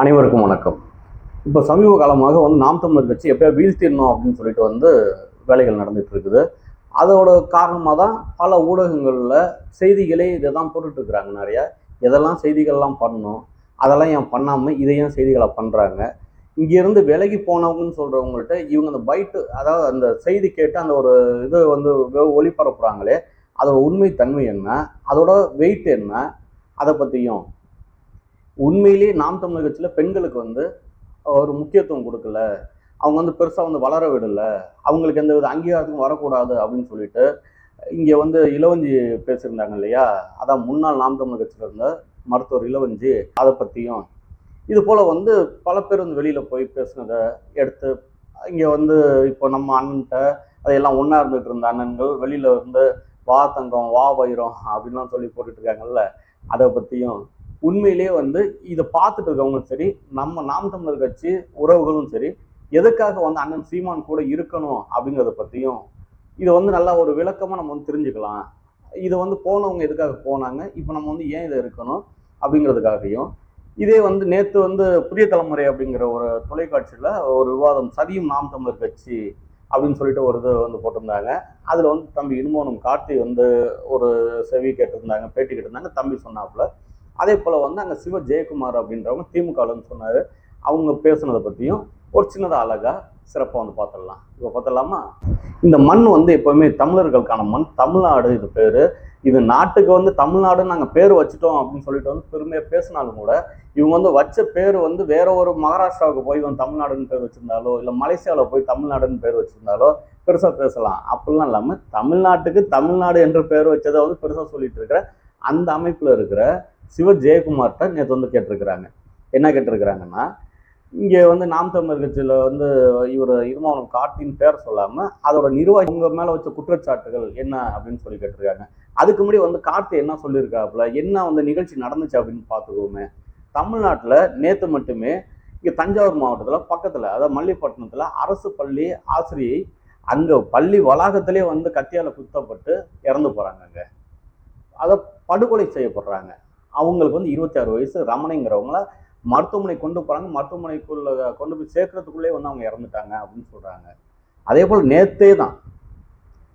அனைவருக்கும் வணக்கம். இப்போ சமீப காலமாக வந்து நாம் தமிழர் கட்சி எப்படியா வீழ்த்திடணும் அப்படின்னு சொல்லிட்டு வந்து வேலைகள் நடந்துட்டு இருக்குது. அதோட காரணமாக தான் பல ஊடகங்களில் செய்திகளே இதை தான் போட்டுட்ருக்குறாங்க நிறைய. எதெல்லாம் செய்திகள்லாம் பண்ணணும் அதெல்லாம் ஏன் பண்ணாமல் இதை ஏன் செய்திகளை பண்ணுறாங்க இங்கேருந்து விலகி போனவங்கன்னு சொல்கிறவங்கள்ட்ட இவங்க அந்த பைட்டு அதாவது அந்த செய்தி கேட்டு அந்த ஒரு இது வந்து ஒளிபரப்புகிறாங்களே ஒளிபரப்புறாங்களே அதோட உண்மை தன்மை என்ன அதோட வெயிட் என்ன அதை பற்றியும் உண்மையிலேயே நாம் தமிழர் கட்சியில் பெண்களுக்கு வந்து ஒரு முக்கியத்துவம் கொடுக்கல. அவங்க வந்து பெருசாக வந்து வளர விடல. அவங்களுக்கு எந்த வித அங்கீகாரத்துக்கும் வரக்கூடாது அப்படின்னு சொல்லிட்டு இங்கே வந்து இளவஞ்சி பேசியிருந்தாங்க இல்லையா? அதான் முன்னாள் நாம் தமிழர் கட்சியில் இருந்த மருத்துவர் இளவஞ்சி அதை பற்றியும் இது போல் வந்து பல பேர் வந்து வெளியில் போய் பேசுனதை எடுத்து இங்கே வந்து இப்போ நம்ம அண்ணன்கிட்ட அதையெல்லாம் ஒன்றா இருந்துகிட்டு இருந்த அண்ணன்கள் வெளியில் இருந்து வா தங்கம் வா வைரம் அப்படின்லாம் சொல்லி போட்டுட்ருக்காங்கல்ல அதை பற்றியும் உண்மையிலேயே வந்து இதை பார்த்துட்டு இருக்கவங்களும் சரி நம்ம நாம் தமிழர் கட்சி உறவுகளும் சரி எதுக்காக வந்து அண்ணன் சீமான் கூட இருக்கணும் அப்படிங்கிறத பற்றியும் இதை வந்து நல்லா ஒரு விளக்கமாக நம்ம வந்து தெரிஞ்சுக்கலாம். இது வந்து போனவங்க எதுக்காக போனாங்க இப்போ நம்ம வந்து ஏன் இதை இருக்கணும் அப்படிங்கிறதுக்காகவும் இதே வந்து நேற்று வந்து புதிய தலைமுறை அப்படிங்கிற ஒரு தொலைக்காட்சியில் ஒரு விவாதம் சதியும் நாம் தமிழர் கட்சி அப்படின்னு சொல்லிட்டு ஒரு இது வந்து போட்டிருந்தாங்க. அதில் வந்து தம்பி இனுமோனம் கார்த்தி வந்து ஒரு செவி கேட்டிருந்தாங்க பேட்டி கேட்டிருந்தாங்க தம்பி சொன்னாப்புல அதே போல் வந்து அங்கே சிவ ஜெயக்குமார் அப்படின்றவங்க திமுகலன்னு சொன்னார். அவங்க பேசுனதை பற்றியும் ஒரு சின்னதாக அழகாக சிறப்பாக வந்து பார்த்துடலாம் இப்போ பார்த்துடலாமா இந்த மண் வந்து எப்போவுமே தமிழர்களுக்கான மண். தமிழ்நாடு இது பேர். இது நாட்டுக்கு வந்து தமிழ்நாடுன்னு நாங்கள் பேர் வச்சுட்டோம் அப்படின்னு சொல்லிட்டு வந்து பெருமையாக பேசினாலும் கூட இவங்க வந்து வச்ச பேர் வந்து வேற ஒரு மகாராஷ்டிராவுக்கு போய் வந்து தமிழ்நாடுன்னு பேர் வச்சிருந்தாலோ இல்லை மலேசியாவில் போய் தமிழ்நாடுன்னு பேர் வச்சிருந்தாலோ பெருசாக பேசலாம். அப்படிலாம் இல்லாமல் தமிழ்நாட்டுக்கு தமிழ்நாடு என்று பேர் வச்சதை வந்து பெருசாக சொல்லிட்டு இருக்கிற அந்த அமைப்பில் இருக்கிற சிவ ஜெயக்குமார்கிட்ட நேற்று வந்து கேட்டிருக்கிறாங்க. என்ன கேட்டிருக்கிறாங்கன்னா இங்கே வந்து நாம் தமிழர் கட்சியில் வந்து இவர் இருமாவனம் கார்த்தின்னு பேர் சொல்லாமல் அதோட நிர்வாகி உங்கள் மேலே வச்ச குற்றச்சாட்டுகள் என்ன அப்படின்னு சொல்லி கேட்டிருக்காங்க. அதுக்கு முன்னாடி வந்து கார்த்தி என்ன சொல்லியிருக்காப்புல என்ன வந்து நிகழ்ச்சி நடந்துச்சு அப்படின்னு பார்த்துக்கோமே தமிழ்நாட்டில் நேற்று மட்டுமே இங்கே தஞ்சாவூர் மாவட்டத்தில் பக்கத்தில் அதாவது மல்லிப்பட்டினத்தில் அரசு பள்ளி ஆசிரியை அங்கே பள்ளி வளாகத்திலே வந்து கத்தியால் குத்தப்பட்டு இறந்து போகிறாங்க அங்கே அதை படுகொலை செய்யப்படுறாங்க. அவங்களுக்கு வந்து இருபத்தி ஆறு வயசு ரமணிங்கிறவங்கள மருத்துவமனை கொண்டு போகிறாங்க மருத்துவமனைக்குள்ள கொண்டு போய் சேர்க்கறதுக்குள்ளே வந்து அவங்க இறந்துட்டாங்க அப்படின்னு சொல்கிறாங்க அதே போல் நேத்தே தான்.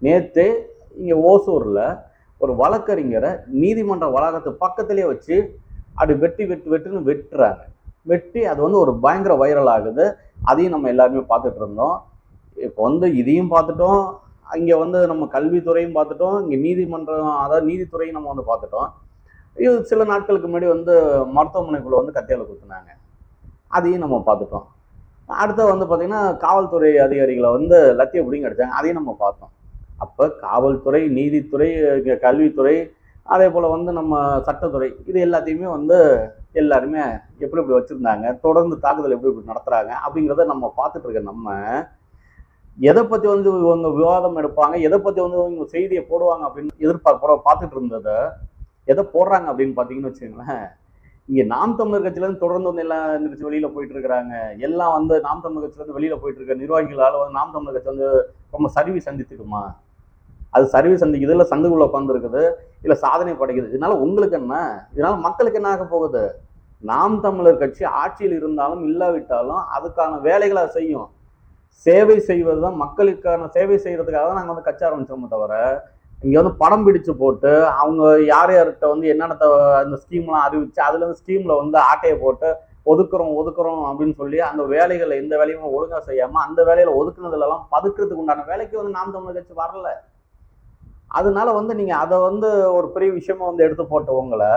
நேத்தே இங்கே ஓசூரில் ஒரு வழக்கறிஞரை நீதிமன்ற வளாகத்து பக்கத்திலே வச்சு அப்படி வெட்டி வெட்டு வெட்டுன்னு வெட்டுறாங்க. வெட்டி அது வந்து ஒரு பயங்கர வைரல் ஆகுது. அதையும் நம்ம எல்லாருமே பார்த்துட்டு இருந்தோம். இப்போ வந்து இதையும் பார்த்துட்டோம். இங்கே வந்து நம்ம கல்வித்துறையும் பார்த்துட்டோம். இங்கே நீதிமன்றம் அதாவது நீதித்துறையும் நம்ம வந்து பார்த்துட்டோம். இது சில நாட்களுக்கு முன்னாடி வந்து மருத்துவமனைக்குள்ள வந்து கத்தியால் குத்துனாங்க. அதையும் நம்ம பார்த்துட்டோம். அடுத்து வந்து பார்த்திங்கன்னா காவல்துறை அதிகாரிகளை வந்து லத்திய பிடிங்க அடித்தாங்க அதையும் நம்ம பார்த்தோம். அப்போ காவல்துறை நீதித்துறை கல்வித்துறை அதே போல் வந்து நம்ம சட்டத்துறை இது எல்லாத்தையுமே வந்து எல்லாருமே எப்படி எப்படி வச்சுருந்தாங்க தொடர்ந்து தாக்குதல் எப்படி எப்படி நடத்துகிறாங்க அப்படிங்கிறத நம்ம பார்த்துட்டு இருக்க நம்ம எதை பற்றி வந்து இவங்க விவாதம் எடுப்பாங்க எதை பற்றி வந்து இவங்க செய்தியை போடுவாங்க அப்படின்னு எதிர்பார்ப்போட பார்த்துட்டு இருந்ததை எதை போடுறாங்க அப்படின்னு பார்த்தீங்கன்னு வச்சுக்கோங்களேன். இங்கே நாம் தமிழர் கட்சியிலேருந்து தொடர்ந்து வந்து எல்லாம் எந்திரிச்சு வெளியில் போயிட்டு இருக்கிறாங்க. எல்லாம் வந்து நாம் தமிழர் கட்சியிலேருந்து வெளியில் போயிட்டு இருக்க நிர்வாகிகளால் வந்து நாம் தமிழர் கட்சி வந்து ரொம்ப சரிவு சந்தித்துக்குமா அது சரிவு சந்திக்குது இல்லை சந்துக்குள்ளே உட்காந்துருக்குது இல்லை சாதனை படைக்குது. இதனால உங்களுக்கு என்ன? இதனால மக்களுக்கு என்ன ஆக போகுது? நாம் தமிழர் கட்சி ஆட்சியில் இருந்தாலும் இல்லாவிட்டாலும் அதுக்கான வேலைகளை செய்யும். சேவை செய்வது தான் மக்களுக்கான சேவை செய்கிறதுக்காக தான் நாங்கள் வந்து கட்சி ஆரம்பிச்சோமே தவிர இங்கே வந்து படம் பிடிச்சு போட்டு அவங்க யார் யார்கிட்ட வந்து என்னென்ன அந்த ஸ்கீம்லாம் அறிவிச்சு அதுலேருந்து ஸ்கீமில் வந்து ஆட்டையை போட்டு ஒதுக்குறோம் ஒதுக்குறோம் அப்படின்னு சொல்லி அந்த வேலைகளை எந்த வேலையும் ஒழுங்காக செய்யாமல் அந்த வேலையில் ஒதுக்குனதுலலாம் பதுக்கிறதுக்கு உண்டான வேலைக்கு வந்து நாம் தமிழ் கட்சி வரல. அதனால வந்து நீங்கள் அதை வந்து ஒரு பெரிய விஷயமா வந்து எடுத்து போட்டவங்களை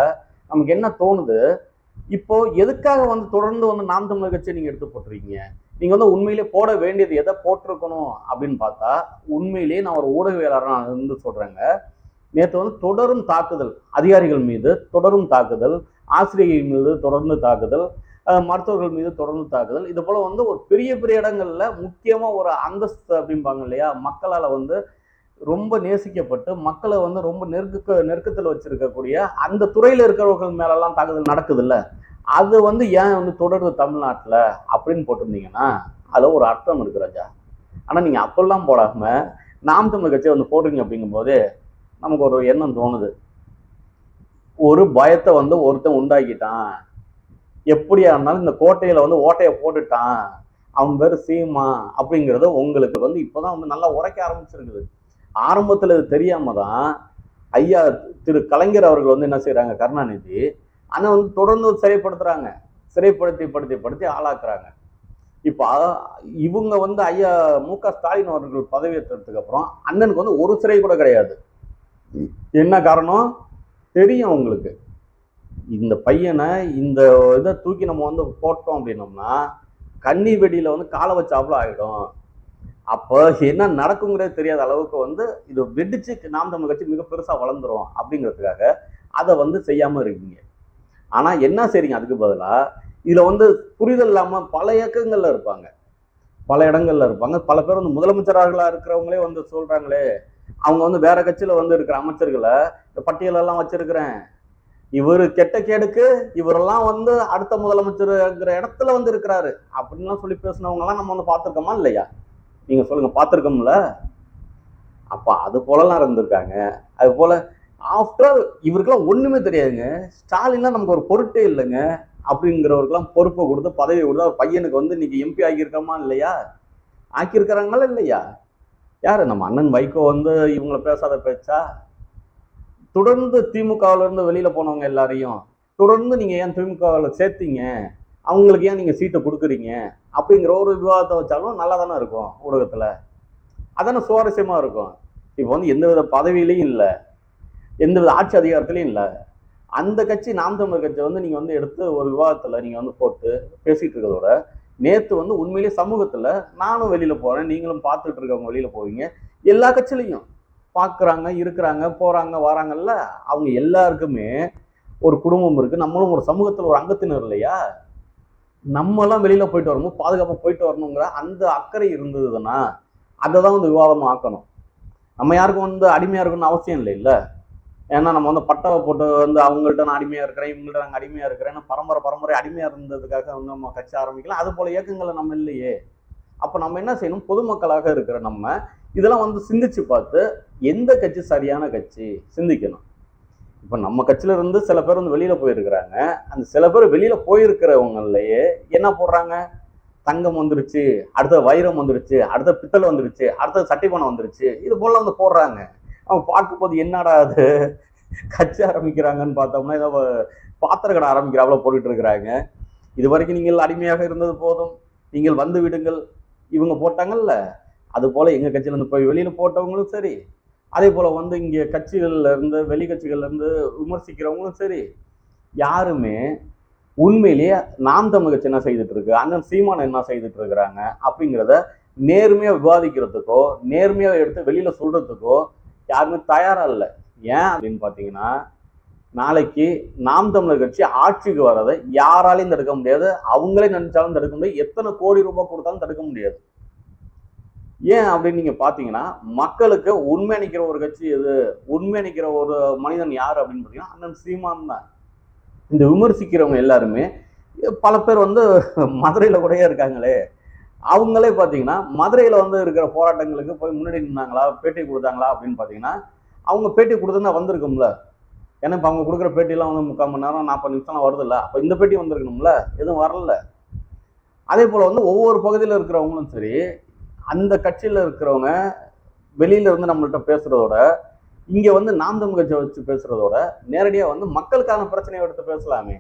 நமக்கு என்ன தோணுது? இப்போ எதுக்காக வந்து தொடர்ந்து வந்து நாம் தமிழ் கட்சியை நீங்கள் எடுத்து போட்டிருக்கீங்க? நீங்க வந்து உண்மையிலே போட வேண்டியது எதை போட்டிருக்கணும் அப்படின்னு பார்த்தா உண்மையிலேயே நான் ஒரு ஊடகவியலாளராக இருந்து சொல்றேங்க. நேற்று வந்து தொடரும் தாக்குதல் அதிகாரிகள் மீது தொடரும் தாக்குதல் ஆசிரியர்கள் மீது தொடர்ந்து தாக்குதல் மருத்துவர்கள் மீது தொடர்ந்து தாக்குதல். இது போல வந்து ஒரு பெரிய பெரிய இடங்கள்ல முக்கியமா ஒரு அந்தஸ்து அப்படிம்பாங்க இல்லையா? மக்களால் வந்து ரொம்ப நேசிக்கப்பட்டு மக்களை வந்து ரொம்ப நெருக்க நெருக்கத்தில் வச்சிருக்கக்கூடிய அந்த துறையில் இருக்கிறவர்கள் மேலெல்லாம் தாக்குதல் நடக்குதுல்ல? அது வந்து ஏன் வந்து தொடருது தமிழ்நாட்டில் அப்படின்னு போட்டிருந்தீங்கன்னா அதில் ஒரு அர்த்தம் இருக்கு ராஜா. ஆனால் நீங்கள் அப்பெல்லாம் போடாம நாம் தமிழ் கட்சியை வந்து போடுறீங்க அப்படிங்கும்போது நமக்கு ஒரு எண்ணம் தோணுது. ஒரு பயத்தை வந்து ஒருத்தன் உண்டாக்கிட்டான். எப்படியா இருந்தாலும் இந்த கோட்டையில் வந்து ஓட்டையை போட்டுட்டான். அவன் பேர் சீமா அப்படிங்கிறது உங்களுக்கு வந்து இப்போதான் வந்து நல்லா உரைக்க ஆரம்பிச்சிருக்குது. ஆரம்பத்தில் இது தெரியாம தான் ஐயா திரு கலைஞர் அவர்கள் வந்து என்ன செய்கிறாங்க கருணாநிதி ஆனால் வந்து தொடர்ந்து சிறைப்படுத்துகிறாங்க சிறைப்படுத்தி படுத்தி படுத்தி ஆளாக்குறாங்க. இப்போ இவங்க வந்து ஐயா மு க ஸ்டாலின் அவர்கள் பதவியேற்றதுக்கு அப்புறம் அண்ணனுக்கு வந்து ஒரு சிறை கூட கிடையாது. என்ன காரணம்? தெரியும் உங்களுக்கு இந்த பையனை இந்த இதை தூக்கி நம்ம வந்து போட்டோம் அப்படின்னோம்னா கன்னி வெடியில வந்து காலை வச்சாப்புல ஆகிடும் அப்போ என்ன நடக்குங்கிறது தெரியாத அளவுக்கு வந்து இது வெடிச்சு நாம் தமிழ் கட்சி மிக பெருசாக வளர்ந்துரும் அப்படிங்கிறதுக்காக அதை வந்து செய்யாமல் இருக்கீங்க. ஆனா என்ன செய்றீங்க அதுக்கு பதிலாக இதுல வந்து புரிதல் இல்லாம பல இயக்கங்கள்ல இருப்பாங்க. பல இடங்கள்ல இருப்பாங்க. பல பேர் வந்து முதலமைச்சரார்களாக இருக்கிறவங்களே வந்து சொல்றாங்களே அவங்க வந்து வேற கட்சியில வந்து இருக்கிற அமைச்சர்களை இந்த பட்டியலெல்லாம் வச்சிருக்கிறேன். இவர் கெட்ட கேடுக்கு இவரெல்லாம் வந்து அடுத்த முதலமைச்சருங்கிற இடத்துல வந்து இருக்கிறாரு. அப்படின்லாம் சொல்லி பேசினவங்க எல்லாம் நம்ம வந்து பார்த்துருக்கோமா இல்லையா? நீங்க சொல்லுங்க பார்த்துருக்கோம்ல. அப்ப அது போலலாம் இருந்திருக்காங்க. அது போல ஆஃப்டர் ஆல் இவருக்கெல்லாம் ஒன்றுமே தெரியாதுங்க. ஸ்டாலின்லாம் நமக்கு ஒரு பொருட்டே இல்லைங்க. அப்படிங்கிறவருக்கெல்லாம் பொறுப்பை கொடுத்து பதவி கொடுத்து அவர் பையனுக்கு வந்து இன்னைக்கு எம்பி ஆக்கியிருக்கோமா இல்லையா? ஆக்கியிருக்கிறாங்களா இல்லையா? யார்? நம்ம அண்ணன் வைகோ வந்து இவங்களை பேசாத பேச்சா? தொடர்ந்து திமுகவிலேருந்து வெளியில் போனவங்க எல்லாரையும் தொடர்ந்து நீங்கள் ஏன் திமுகவில் சேர்த்தீங்க? அவங்களுக்கு ஏன் நீங்கள் சீட்டை கொடுக்குறீங்க? அப்படிங்கிற ஒரு விவாதத்தை வச்சாலும் நல்லா தானே இருக்கும் ஊடகத்தில் அதானே சுவாரஸ்யமாக இருக்கும். இப்போ வந்து எந்த வித பதவியிலையும் இல்லை. எந்தவித ஆட்சி அதிகாரத்திலையும் இல்லை. அந்த கட்சி நாம் தமிழர் கட்சியை வந்து நீங்கள் வந்து எடுத்து ஒரு விவாதத்தில் நீங்கள் வந்து போட்டு பேசிகிட்டு இருக்கிறதோட நேற்று வந்து உண்மையிலேயே சமூகத்தில் நானும் வெளியில் போகிறேன் நீங்களும் பார்த்துட்டு இருக்கவங்க வெளியில் போவீங்க. எல்லா கட்சியிலையும் பார்க்குறாங்க இருக்கிறாங்க போகிறாங்க வராங்கல்ல அவங்க எல்லாருக்குமே ஒரு குடும்பம் இருக்குது நம்மளும் ஒரு சமூகத்தில் ஒரு அங்கத்தினர் இல்லையா? நம்மலாம் வெளியில் போயிட்டு வரும்போது பாதுகாப்பாக போயிட்டு வரணுங்கிற அந்த அக்கறை இருந்ததுன்னா அதை தான் வந்து விவாதமாக ஆக்கணும். நம்ம யாருக்கும் வந்து அடிமையாக இருக்கணும்னு அவசியம் இல்லை இல்லை. ஏன்னா நம்ம வந்து பட்டாவை போட்டு வந்து அவங்கள்ட்ட நான் அடிமையா இருக்கிறேன் இவங்கள்ட்ட நாங்கள் அடிமையா இருக்கிறேன் பரம்பரை பரம்பரை அடிமையா இருந்ததுக்காக வந்து நம்ம கட்சி ஆரம்பிக்கலாம் அது போல இயக்கங்களை நம்ம இல்லையே. அப்ப நம்ம என்ன செய்யணும்? பொதுமக்களாக இருக்கிற நம்ம இதெல்லாம் வந்து சிந்திச்சு பார்த்து எந்த கட்சி சரியான கட்சி சிந்திக்கணும். இப்ப நம்ம கட்சியில இருந்து சில பேர் வந்து வெளியில போயிருக்கிறாங்க. அந்த சில பேர் வெளியில போயிருக்கிறவங்களையே என்ன போடுறாங்க? தங்கம் வந்துருச்சு அடுத்த வைரம் வந்துருச்சு அடுத்த பித்தளை வந்துருச்சு அடுத்த சட்டிப்பணம் வந்துருச்சு இது போல வந்து போடுறாங்க. அவன் பார்க்கும்போது என்னடா அது? கட்சி ஆரம்பிக்கிறாங்கன்னு பார்த்தோம்னா ஏதோ பாத்திர கடை ஆரம்பிக்கிறாவில் போட்டுட்டு இருக்கிறாங்க. இது வரைக்கும் நீங்கள் அடிமையாக இருந்தது போதும். நீங்கள் வந்து விடுங்கள். இவங்க போட்டாங்கல்ல? அது போல் எங்கள் கட்சியிலேருந்து போய் வெளியில் போட்டவங்களும் சரி. அதே போல் வந்து இங்கே கட்சிகள்லேருந்து வெளி கட்சிகள்லேருந்து விமர்சிக்கிறவங்களும் சரி. யாருமே உண்மையிலேயே நாம் தமிழ் கட்சி என்ன செய்துட்டு இருக்கு அண்ணன் சீமான் என்ன செய்துட்டு இருக்கிறாங்க அப்படிங்கிறத நேர்மையாக விவாதிக்கிறதுக்கோ நேர்மையாக எடுத்து வெளியில் சொல்கிறதுக்கோ யாருமே தயாரா இல்லை. ஏன் அப்படின்னு பாத்தீங்கன்னா நாளைக்கு நாம் தமிழர் கட்சி ஆட்சிக்கு வர்றதை யாராலையும் தடுக்க முடியாது. அவங்களே நினைச்சாலும் தடுக்க முடியாது. எத்தனை கோடி ரூபாய் கொடுத்தாலும் தடுக்க முடியாது. ஏன் அப்படின்னு நீங்க பாத்தீங்கன்னா மக்களுக்கு உண்மை நிக்கிற ஒரு கட்சி எது உண்மை நிக்கிற ஒரு மனிதன் யார் அப்படின்னு பாத்தீங்கன்னா அண்ணன் சீமான் தான். இந்த விமர்சிக்கிறவங்க எல்லாருமே பல பேர் வந்து மதுரையில கூடயே இருக்காங்களே. அவங்களே பார்த்தீங்கன்னா மதுரையில் வந்து இருக்கிற போராட்டங்களுக்கு போய் முன்னாடி நின்னாங்களா? பேட்டி கொடுத்தாங்களா? அப்படின்னு பார்த்தீங்கன்னா அவங்க பேட்டி கொடுத்துருந்தா வந்திருக்கும்ல. ஏன்னா இப்போ அவங்க கொடுக்குற பேட்டிலாம் வந்து முக்கால் மணி நேரம் நாற்பது நிமிஷம்லாம் வருது இல்லை அப்போ இந்த பேட்டி வந்திருக்கணும்ல. எதுவும் வரல. அதே போல் வந்து ஒவ்வொரு பகுதியில் இருக்கிறவங்களும் சரி அந்த கட்சியில் இருக்கிறவங்க வெளியில இருந்து நம்மள்ட்ட பேசுறதோட இங்கே வந்து நாம் தமிழ் கட்சியை வச்சு பேசுறதோட நேரடியாக வந்து மக்களுக்கான பிரச்சனையை எடுத்து பேசலாமே.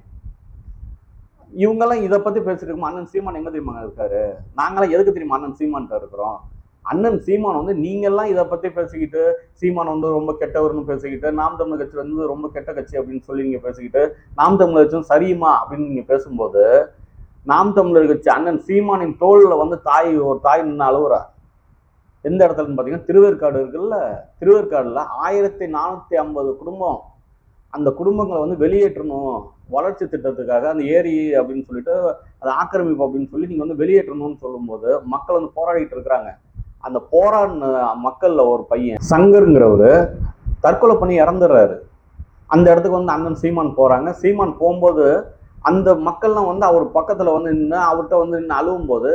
இவங்கெல்லாம் இதை பத்தி பேசிட்டு இருக்கோம் அண்ணன் சீமான் எங்க தெரியுமா இருக்காரு? நாங்களாம் எதுக்கு தெரியுமா அண்ணன் சீமான்கிட்ட இருக்கிறோம்? அண்ணன் சீமான் வந்து நீங்கெல்லாம் இதை பத்தி பேசிக்கிட்டு சீமான் வந்து ரொம்ப கெட்டவர்னு பேசிக்கிட்டு நாம் தமிழ் கட்சி வந்து ரொம்ப கெட்ட கட்சி அப்படின்னு சொல்லி நீங்க பேசிக்கிட்டு நாம் தமிழ் கட்சியும் சரியுமா அப்படின்னு நீங்க பேசும்போது நாம் தமிழர் கட்சி அண்ணன் சீமானின் தோல்ல வந்து தாய் ஒரு தாய் நின்று அழுவுறா. எந்த இடத்துலன்னு பார்த்தீங்கன்னா திருவேற்காடு இருக்குல்ல திருவேற்காடுல ஆயிரத்தி நானூற்றி ஐம்பது குடும்பம் அந்த குடும்பங்களை வந்து வெளியேற்றணும் வளர்ச்சி திட்டத்துக்காக அந்த ஏரி அப்படின்னு சொல்லிட்டு அது ஆக்கிரமிப்பு அப்படின்னு சொல்லி நீங்கள் வந்து வெளியேற்றணும்னு சொல்லும்போது மக்கள் வந்து போராடிட்டு இருக்கிறாங்க. அந்த போராடின மக்களில் ஒரு பையன் சங்கருங்கிறவர் தற்கொலை பண்ணி இறந்துடுறாரு. அந்த இடத்துக்கு வந்து அண்ணன் சீமான் போகிறாங்க சீமான் போகும்போது அந்த மக்கள்லாம் வந்து அவர் பக்கத்தில் வந்து நின்று அவர்கிட்ட வந்து நின்று அழுவும் போது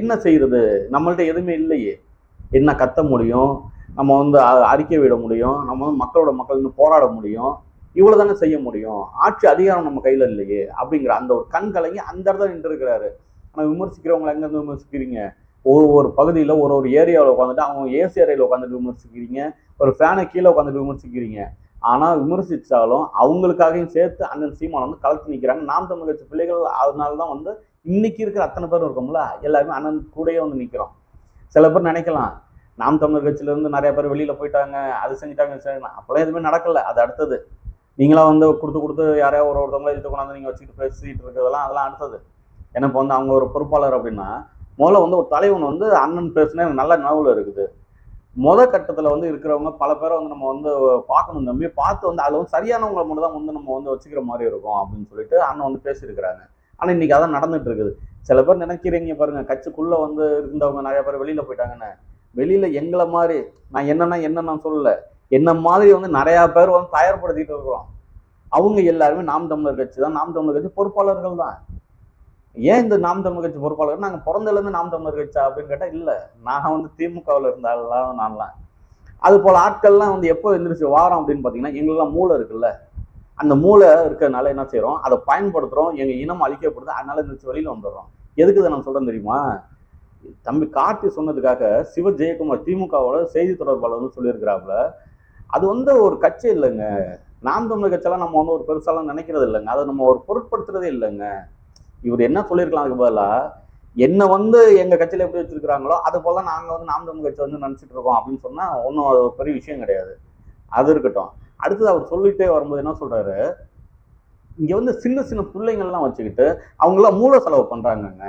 என்ன செய்யறது நம்மள்ட்ட எதுவுமே இல்லையே. என்ன கத்த முடியும்? நம்ம வந்து அறிக்கை விட முடியும். நம்ம வந்து மக்களோட மக்கள் போராட முடியும். இவ்வளவு தானே செய்ய முடியும்? ஆட்சி அதிகாரம் நம்ம கையில் இல்லையே? அப்படிங்கிற அந்த ஒரு கண் கலங்கி அந்த இடத்துல நின்று இருக்கிறாரு ஆனால் விமர்சிக்கிறவங்களை எங்கேருந்து விமர்சிக்கிறீங்க? ஒவ்வொரு பகுதியில் ஒரு ஒரு ஏரியாவில் உட்காந்துட்டு அவங்க ஏசி அறையில் உட்காந்துட்டு விமர்சிக்கிறீங்க. ஒரு ஃபேனை கீழே உட்காந்துட்டு விமர்சிக்கிறீங்க. ஆனால் விமர்சித்தாலும் அவங்களுக்காகவும் சேர்த்து அண்ணன் சீமான் வந்து கலத்து நிற்கிறாங்க நாம் தமிழ் கட்சி பிள்ளைகள் அதனால தான் வந்து இன்னைக்கு இருக்கிற அத்தனை பேர் இருக்கோம்ல எல்லாருமே அண்ணன் கூடயே வந்து நிற்கிறோம் சில பேர் நினைக்கலாம் நாம் தமிழர் கட்சியிலேருந்து நிறைய பேர் வெளியில் போயிட்டாங்க அது செஞ்சுட்டாங்க அப்போலாம் அப்போல்லாம் எதுவுமே நடக்கலை அது அடுத்தது. நீங்களாம் வந்து கொடுத்து கொடுத்து யாரையோ ஒரு ஒருத்தவங்கள இழுத்து கொண்டாந்து நீங்கள் வச்சுக்கிட்டு பேசிட்டு இருக்கிறதெல்லாம் அதெல்லாம் அடுத்தது. ஏன்னா இப்போ வந்து அவங்க ஒரு பொறுப்பாளர் அப்படின்னா முதல்ல வந்து ஒரு தலைவன் வந்து அண்ணன் பேசுனா எனக்கு நல்ல நினைவில் இருக்குது. முத கட்டத்தில் வந்து இருக்கிறவங்க பல பேரை வந்து நம்ம வந்து பார்க்கணும் தம்பி. பார்த்து வந்து அதில் வந்து சரியானவங்களை மட்டும் தான் வந்து நம்ம வந்து வச்சுக்கிற மாதிரி இருக்கும் அப்படின்னு சொல்லிட்டு அண்ணன் வந்து பேசியிருக்கிறாங்க. ஆனால் இன்னைக்கு அதான் நடந்துட்டு இருக்குது. சில பேர் நினைக்கிறீங்க பாருங்க கட்சிக்குள்ளே வந்து இருந்தவங்க நிறைய பேர் வெளியில் போயிட்டாங்கன்னு. வெளியில் எங்களை மாதிரி நான் என்னன்னா என்ன நான் சொல்லல. என்ன மாதிரி வந்து நிறைய பேர் வந்து தயார்படுத்திட்டு இருக்கிறோம். அவங்க எல்லாருமே நாம் தமிழர் கட்சி தான். நாம் தமிழர் கட்சி பொறுப்பாளர்கள் தான். ஏன் இந்த நாம் தமிழர் கட்சி பொறுப்பாளர் நாங்கள் பிறந்ததுலேருந்து நாம் தமிழர் கட்சா அப்படின்னு கேட்டால் இல்லை. நான் வந்து திமுகவில் இருந்தாலும் நான்லாம். அது போல் ஆட்கள்லாம் வந்து எப்போ எழுந்திரிச்சு வாரம் அப்படின்னு பார்த்தீங்கன்னா எங்களுக்கெல்லாம் மூளை இருக்குல்ல. அந்த மூளை இருக்கிறதுனால என்ன செய்கிறோம் அதை பயன்படுத்துகிறோம் எங்கள் இனம் அழிக்கப்படுது. அதனால எந்திரிச்சு வெளியில் வந்துடுறோம். எதுக்கு இதை நான் சொல்கிறேன் தெரியுமா? தம்பி கார்த்தி சொன்னதுக்காக சிவ ஜெயக்குமார் திமுகவோட செய்தி தொடர்பாளர்னு சொல்லியிருக்கிறாப்புல அது வந்து ஒரு கட்சி இல்லைங்க. நாம் தமிழ் கட்சியெல்லாம் நம்ம வந்து ஒரு பெருசாலாம் நினைக்கிறது இல்லைங்க. அதை நம்ம ஒரு பொருட்படுத்துறதே இல்லைங்க. இவர் என்ன சொல்லியிருக்கலாம் அதுக்கு பதிலாக என்னை வந்து எங்க கட்சியில எப்படி வச்சிருக்கிறாங்களோ அது போல நாங்கள் வந்து நாம் தமிழ் கட்சி வந்து நினச்சிட்டு இருக்கோம். அப்படின்னு சொன்னால் ஒன்றும் அது ஒரு பெரிய விஷயம் கிடையாது. அது இருக்கட்டும். அடுத்தது அவர் சொல்லிட்டே வரும்போது என்ன சொல்றாரு? இங்க வந்து சின்ன சின்ன பிள்ளைங்கள்லாம் வச்சுக்கிட்டு அவங்களாம் மூல செலவு பண்ணுறாங்கங்க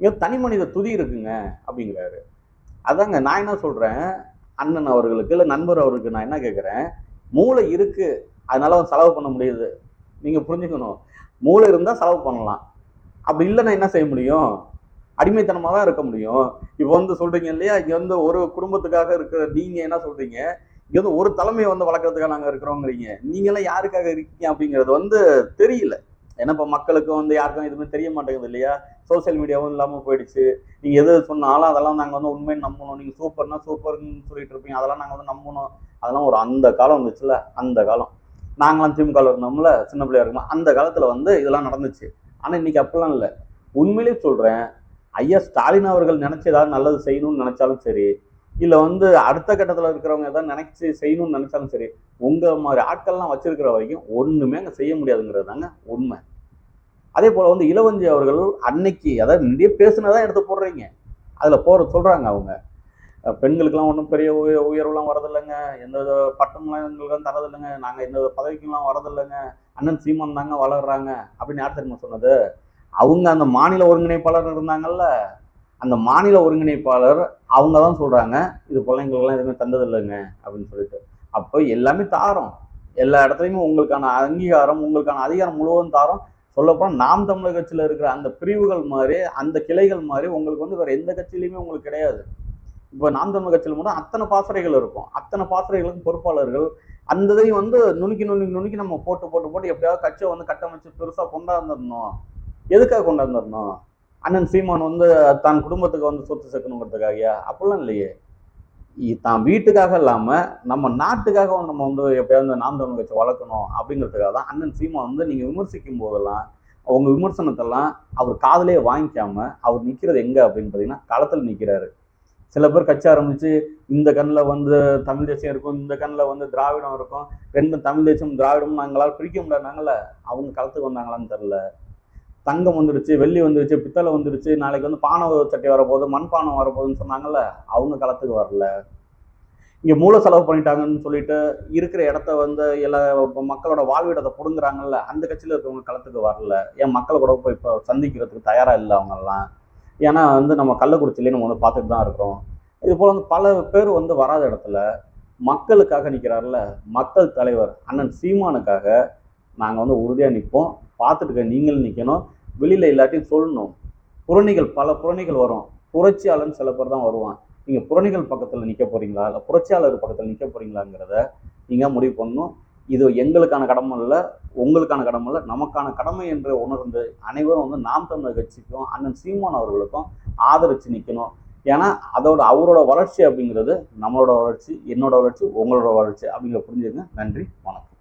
இங்க தனி மனித துதி இருக்குங்க அப்படிங்கிறாரு. அதாங்க நான் என்ன சொல்றேன்? அண்ணன் அவர்களுக்கு இல்லை நண்பர் அவருக்கு நான் என்ன கேட்குறேன் மூளை இருக்கு. அதனால அவன் செலவு பண்ண முடியுது. நீங்க புரிஞ்சுக்கணும். மூளை இருந்தால் செலவு பண்ணலாம். அப்படி இல்லைன்னா என்ன செய்ய முடியும்? அடிமைத்தனமாக தான் இருக்க முடியும். இப்போ வந்து சொல்றீங்க இல்லையா? இங்கே வந்து ஒரு குடும்பத்துக்காக இருக்கிற நீங்க என்ன சொல்றீங்க? இங்கே வந்து ஒரு தலைமையை வந்து வளர்க்கறதுக்காக நாங்கள் இருக்கிறோங்கிறீங்க. நீங்களாம் யாருக்காக இருக்கீங்க அப்படிங்கிறது வந்து தெரியல. ஏன்னா இப்போ மக்களுக்கு வந்து யாருக்கும் எதுவுமே தெரிய மாட்டேங்குது இல்லையா சோஷியல் மீடியாவும் இல்லாமல் போயிடுச்சு. நீங்கள் எது சொன்னாலும் அதெல்லாம் நாங்கள் வந்து உண்மையை நம்பணும். நீங்கள் சூப்பர்னா சூப்பர்னு சொல்லிட்டு இருப்பீங்க. அதெல்லாம் நாங்கள் வந்து நம்பணும். அதெல்லாம் ஒரு அந்த காலம் வந்துச்சுல அந்த காலம். நாங்களாம் திமுகவில் இருந்தோம்ல சின்ன பிள்ளையா இருக்கோம் அந்த காலத்தில் வந்து இதெல்லாம் நடந்துச்சு. ஆனால் இன்னைக்கு அப்படிலாம் இல்லை. உண்மையிலே சொல்கிறேன் ஐயா ஸ்டாலின் அவர்கள் நினச்சி ஏதாவது நல்லது செய்யணும்னு நினச்சாலும் சரி இல்லை வந்து அடுத்த கட்டத்தில் இருக்கிறவங்க ஏதாவது நினைச்சு செய்யணும்னு நினச்சாலும் சரி உங்கள் மாதிரி ஆட்கள்லாம் வச்சிருக்கிற வரைக்கும் ஒன்றுமே அங்கே செய்ய முடியாதுங்கிறது தாங்க உண்மை. அதே போல் வந்து இளவஞ்சி அவர்கள் அன்னைக்கு அதாவது முந்தைய பேசுனதான் எடுத்து போடுறீங்க. அதில் போகிற சொல்கிறாங்க அவங்க. பெண்களுக்கெல்லாம் ஒன்றும் பெரிய உய உயர்வுலாம் வரதில்லைங்க. எந்த வித பட்டம்லாம் எங்களுக்கெல்லாம் தரதில்லைங்க. நாங்கள் எந்த வித பதவிக்கெல்லாம் வரதில்லைங்க. அண்ணன் சீமான் தாங்க வளர்றாங்க. அப்படின்னு யார் தெரியுமா சொன்னது? அவங்க அந்த மாநில ஒருங்கிணைப்பாளர் இருந்தாங்கல்ல. அந்த மாநில ஒருங்கிணைப்பாளர் அவங்க தான் சொல்கிறாங்க இது போல எங்களுக்கெல்லாம் எதுவுமே தந்ததில்லைங்க அப்படின்னு சொல்லிட்டு. அப்போ எல்லாமே தாரோம். எல்லா இடத்துலையுமே உங்களுக்கான அங்கீகாரம் உங்களுக்கான அதிகாரம் முழுவதும் தாரோம். சொல்லப்போனால் நாம் தமிழர் கட்சியில் இருக்கிற அந்த பிரிவுகள் மாதிரி அந்த கிளைகள் மாதிரி உங்களுக்கு வந்து வேறு எந்த கட்சியிலையுமே உங்களுக்கு கிடையாது. இப்போ நாம் தமிழர் கட்சியில் மட்டும் அத்தனை பாசறைகள் இருக்கும். அத்தனை பாசறைகளுக்கும் பொறுப்பாளர்கள். அந்த இதையும் வந்து நுணுக்கி நுணுக்கி நுணுக்கி நம்ம போட்டு போட்டு போட்டு எப்படியாவது கட்சியை வந்து கட்டமைச்சு பெருசாக கொண்டாந்துடணும் எதுக்காக கொண்டாந்துடணும் அண்ணன் சீமான் வந்து தான் குடும்பத்துக்கு வந்து சொத்து சேர்க்கணுங்கிறதுக்காகயா? அப்படிலாம் இல்லையே. தான் வீட்டுக்காக இல்லாமல் நம்ம நாட்டுக்காக நம்ம வந்து எப்படியாவது நாம் தமிழ் கட்சி வளர்க்கணும் அப்படிங்கிறதுக்காக தான் அண்ணன் சீமா வந்து நீங்கள் விமர்சிக்கும் போதெல்லாம் அவங்க விமர்சனத்தெல்லாம் அவர் காதலே வாங்கிக்காம அவர் நிற்கிறது எங்கே அப்படின்னு பார்த்தீங்கன்னா களத்தில் நிற்கிறாரு சில பேர் கட்சி ஆரம்பிச்சு இந்த கண்ணில் வந்து தமிழ் தேசியம் இருக்கும் இந்த கண்ணில் வந்து திராவிடம் இருக்கும் ரெண்டும் தமிழ் தேசியம் திராவிடமும் நாங்களால் பிரிக்க முடியாதுனாங்கல்ல அவங்க களத்துக்கு வந்தாங்களான்னு தெரில தங்கம் வந்துருச்சு வெள்ளி வந்துருச்சு பித்தளை வந்துருச்சு நாளைக்கு வந்து பானை சட்டி வரப்போகுது மண்பானம் வரப்போகுதுன்னு சொன்னாங்கல்ல அவங்க களத்துக்கு வரல. இங்கே மூல செலவு பண்ணிட்டாங்கன்னு சொல்லிட்டு இருக்கிற இடத்த வந்து எல்லா மக்களோட வாழ்விடத்தை பிடுங்குறாங்கல்ல அந்த கட்சியில் இருக்கவங்க களத்துக்கு வரல. ஏன் மக்களை கூட போய் இப்போ சந்திக்கிறதுக்கு தயாராக இல்லை அவங்கெல்லாம்? ஏன்னா வந்து நம்ம கள்ளக்குறிச்சிலே நம்ம வந்து பார்த்துட்டு தான் இருக்கிறோம். இது போல் வந்து பல பேர் வந்து வராத இடத்துல மக்களுக்காக நிற்கிறாருல மக்கள் தலைவர் அண்ணன் சீமானுக்காக நாங்கள் வந்து உறுதியாக நிற்போம் பார்த்துட்டு நீங்கள் நீங்களும் நிற்கணும் வெளியில் எல்லாத்தையும் சொல்லணும். புரணிகள் பல புரணிகள் வரும். புரட்சியாளர்னு சில பேர் தான் வருவான். நீங்கள் புரணிகள் பக்கத்தில் நிற்க போகிறீங்களா இல்லை புரட்சியாளர் பக்கத்தில் நிற்க போகிறீங்களாங்கிறத நீங்கள் முடிவு பண்ணணும். இது எங்களுக்கான கடமை இல்லை உங்களுக்கான கடமை இல்லை நமக்கான கடமை என்று உணர்ந்து அனைவரும் வந்து நாம் தமிழர் கட்சிக்கும் அண்ணன் சீமான் அவர்களுக்கும் ஆதரித்து நிற்கணும் ஏன்னா அதோட அவரோட வளர்ச்சி அப்படிங்கிறது நம்மளோட வளர்ச்சி என்னோட வளர்ச்சி உங்களோட வளர்ச்சி அப்படிங்கிற புரிஞ்சுங்க நன்றி வணக்கம்.